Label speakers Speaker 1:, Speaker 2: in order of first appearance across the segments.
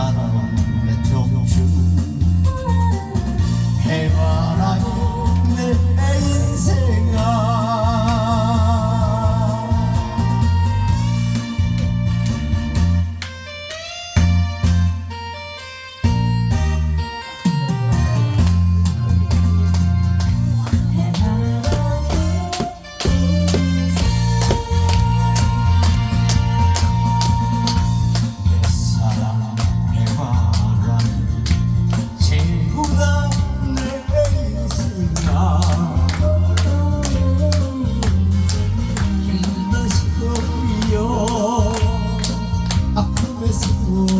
Speaker 1: my home. 아픔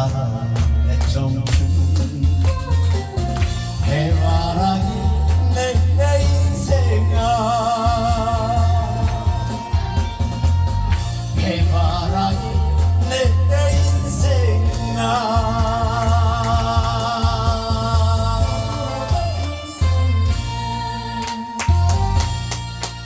Speaker 1: 바람의 정춘 해바라기 내, 인생아 해바라기 내 인생아